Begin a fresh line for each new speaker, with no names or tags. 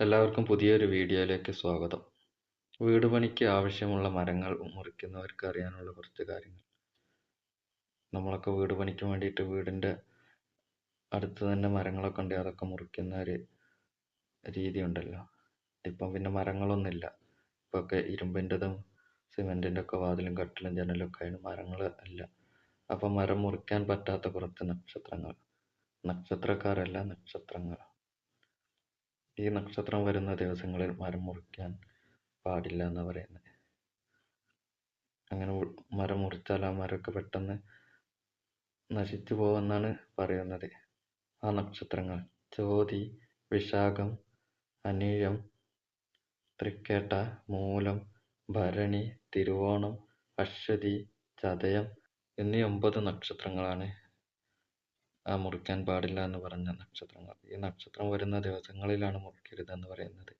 എല്ലാവർക്കും പുതിയൊരു വീഡിയോയിലേക്ക് സ്വാഗതം. വീട് പണിക്ക് ആവശ്യമുള്ള മരങ്ങൾ മുറിക്കുന്നവർക്ക് അറിയാനുള്ള കുറച്ച് കാര്യങ്ങൾ. നമ്മളൊക്കെ വീട് പണിക്ക് വേണ്ടിയിട്ട് വീടിന്റെ അടുത്ത് തന്നെ മരങ്ങളൊക്കെ ഉണ്ട് അതൊക്കെ മുറിക്കുന്ന ഒരു രീതി ഉണ്ടല്ലോ. ഇപ്പം പിന്നെ മരങ്ങളൊന്നുമില്ല. ഇപ്പം ഒക്കെ ഇരുമ്പിന്റെതും സിമെന്റിന്റെ ഒക്കെ വാതിലും കട്ടിലും ജനലും ഒക്കെ ആയിരുന്നു മരങ്ങൾ അല്ല. അപ്പം മരം മുറിക്കാൻ പറ്റാത്ത കുറച്ച് നക്ഷത്രങ്ങൾ. നക്ഷത്രക്കാരല്ല നക്ഷത്രങ്ങൾ. ഈ നക്ഷത്രം വരുന്ന ദിവസങ്ങളിൽ മരം മുറിക്കാൻ പാടില്ല എന്ന് പറയുന്നത് അങ്ങനെ മരം മുറിച്ചാൽ ആ മരമൊക്കെ പെട്ടെന്ന് നശിച്ചു പോകുമെന്നാണ് പറയുന്നത്. ആ നക്ഷത്രങ്ങൾ. ചോതി വിശാഖം അനിഴം തൃക്കേട്ട മൂലം ഭരണി തിരുവോണം അശ്വതി ചതയം എന്നീ ഒമ്പത് നക്ഷത്രങ്ങളാണ് മുറിക്കാൻ പാടില്ല എന്ന് പറഞ്ഞ നക്ഷത്രങ്ങൾ. ഈ നക്ഷത്രം വരുന്ന ദിവസങ്ങളിലാണ് മുറിക്കരുത് എന്ന് പറയുന്നത്.